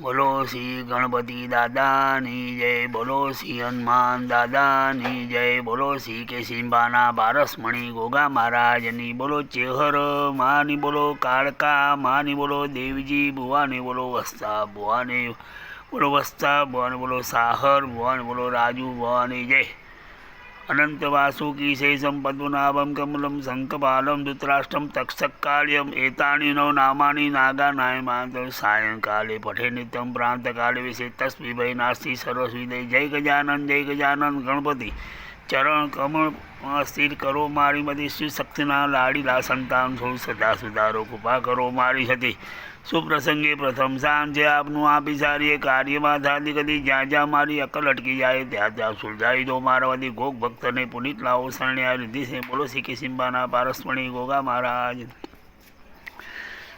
બોલો શ્રી ગણપતિ દાદાની જય, બોલો શ્રી હનુમાન દાદાની જય, બોલો શ્રી કેશિંબાના પારસમણી ગોગા મહારાજની, બોલો ચેહર, માની બોલો કાળકા, માની બોલો દેવજી, ભુવાની બોલો વસ્તા, ભુવાની બોલો વસ્તા, ભુવાની બોલો સાહર, ભુવાની બોલો રાજુ, ભુવાની જય. પદ્મનાભમ કમલમ શંખપાલમ ધૃતરાષ્ટ્રમ તક્ષકાળ્યમ એતાની નવ નામાની નાગા નાયમાંત સાયંકાલે પઠે નિત્યમ પ્રાંતકાલે વિશે તસ્મી ભય નાસ્તિ સરસ્વીદય જય ગજાનન જય ગજાનન ગણપતિ ચરણ કમળ સ્થિર કરો, મારી બધી શ્રી શક્તિના લાડીલા સંતાન છો, સદા સુધારો કૃપા કરો, મારી હતી સુપ્રસંગે પ્રથમ સાંજે આપનું આપી સારી કાર્યમાં થાતી કદી જ્યાં જ્યાં મારી અકલ અટકી જાય, ત્યાં ત્યાં સુલઝાઈ દો, મારા વધી ગોગ ભક્તને પુનિત લાવો, શરણે આ રીધિ છે, બોલો શ્રી સિંબાના પારસ્મણી ગોગા મહારાજ.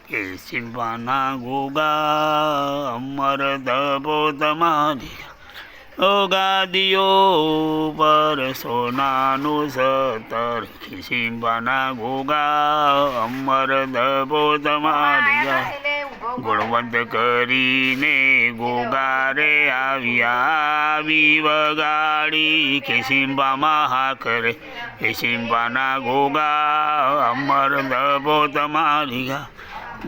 કે સિંબાના ગોગા, અમર દબો તમારી ગાદીઓ પર સોનાનું સતર ખિસિમ્બાના ગોગા અમર દબો તમારી ગા ગુણવંત કરીને ગોગારે આવ્યા આવી વગાડી કેસિંબામાં હા કરે કેસિંબાના ગોગા અમર દબો તમારી ગા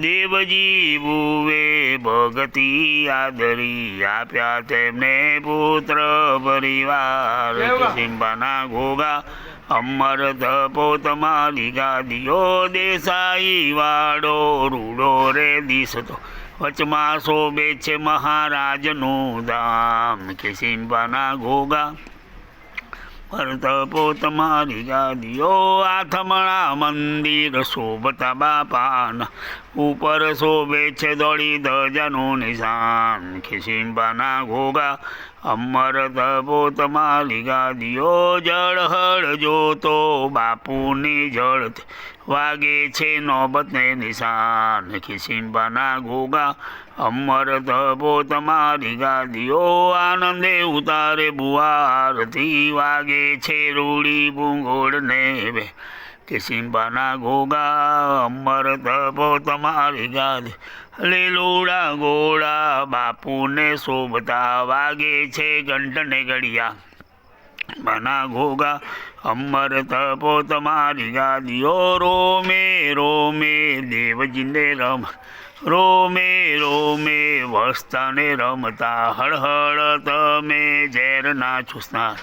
દેવજી ભુવે ભગતી આદરી આપ્યા તેમને પુત્ર પરિવાર. કેસિંબાના ઘોગા અમર ધપો તમારી ગાદીઓ દેસાઈ વાડો રૂડો રે દિશતો વચમાં શોભે છે મહારાજનું ધામ. કે સિંબાના ગોગા પરતપો તમારી ગાદીઓ, આથમણા મંદિર શોભતા બાપાન ઉપર શોભે છે દોડી ધજાનું નિશાન. ખિસિંબાના ઘોગા અમર તપો તમારી ગાદીઓ જળહળ જોતો. બાપુની જળ વાગે છે નોબતને નિશાન. ખિસિંબાના ગોગા અમર તપો તમારી ગાદીઓ આનંદે ઉતારે. બુઆરથી વાગે છે રૂડી ભૂંગોળને કે સિંબાના ઘોગા અમર તપો તમારી ગાદ. લીલુડા ગોળા બાપુને શોભતા વાગે છે ઘંટને ઘડિયા. બના ઘોગા અમર તપો તમારી ગાદીઓ રોમે રોમે દેવજીને રમ, રોમે રોમે વસ્તાને રમતા. હળહળ તમે ઝેરના છુસનાર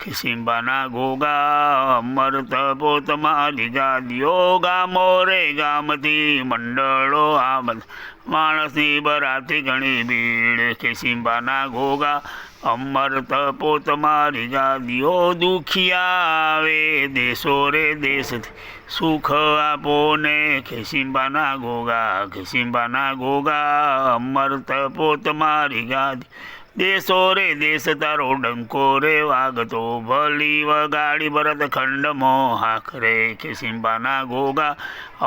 ખિસિંબાના ગોગા, અમર તપો તમારી ગાદીઓ ગામો રે ગામથી મંડળો આમદ. માણસની બરાતી ઘણી ભીડ. ખિસિંબાના ગોગા અમર તપો તમારી જાદીઓ દુખિયા આવે. દેશો રે દેશ સુખ આપો ને. ખેસિંબાના ગોગા ખેસિંબાના ગોગા. અમર તપો તમારી ગાદી દેશો રે દેશ તારો ડંકો રે, વાગતો ભલી વગાડી ભરત ખંડ મોહાખ રે ખેસિંબાના ગોગા,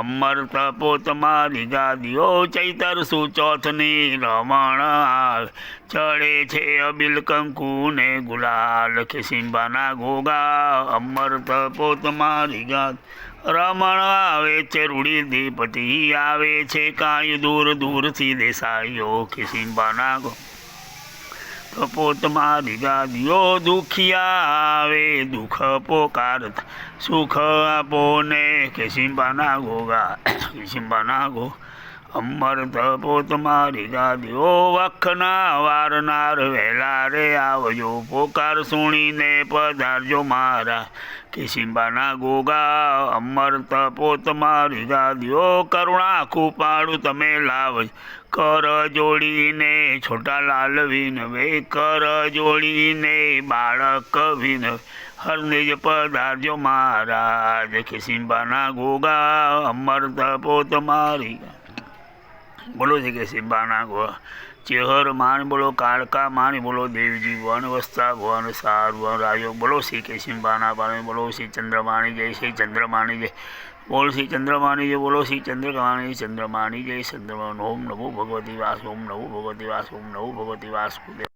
અમર તપો તમારી ગાદીઓ, ચૈતર સુચોથની રમણ ચડે છે અબિલ કંકુ ને ગુલાલ ખેસિંબાના ગોગા, અમર તપો તમારી ગાદ. રમણ આવે છે રૂડી દીપતિ, આવે છે કાંઈ દૂર દૂરથી દેસાઈઓ ખિસિંબાના ગો કપોત મારી દિયો દુખિયા આવે, દુઃખ પોકાર સુખ આપો ને, કે સિંબાના ગોગા સિંબાના ગો અમર તપો તમારી ગાદીઓ વખના વારનાર વહેલા રે આવજો. પોકાર સુણીને પધારજો મારા કિસિંબાના ગોગા. અમર તપો તમારી ગાદીઓ, કરુણા કૃપાળું તમે લાવજો. કર જોડીને છોટા લાલ વિનવે, કર જોડીને બાળક વિન હરનિજ પધારજો મહારાજ કિસિંબાના ગોગા. અમર તપો તમારી બોલો કે સિંબાના ગો. ચેહર માન બોલો, કાળકા માન બોલો, દેવજી ભવન વસ્તા ભવન સાર ભવન રાજો. બોલો શ્રી કે સિંબાના પાણી બોલો શ્રી ચંદ્રમાણી જય, શ્રી ચંદ્રમાણી જય. બોલ શ્રી ચંદ્રમાણી જય, બોલો શ્રી ચંદ્રમાણી ચંદ્રમાણી જય, ચંદ્રમાન ઓમ નમો ભગવતી વાસ, ઓમ નમો ભગવતી વાસ, ઓમ નમો ભગવતી વાસ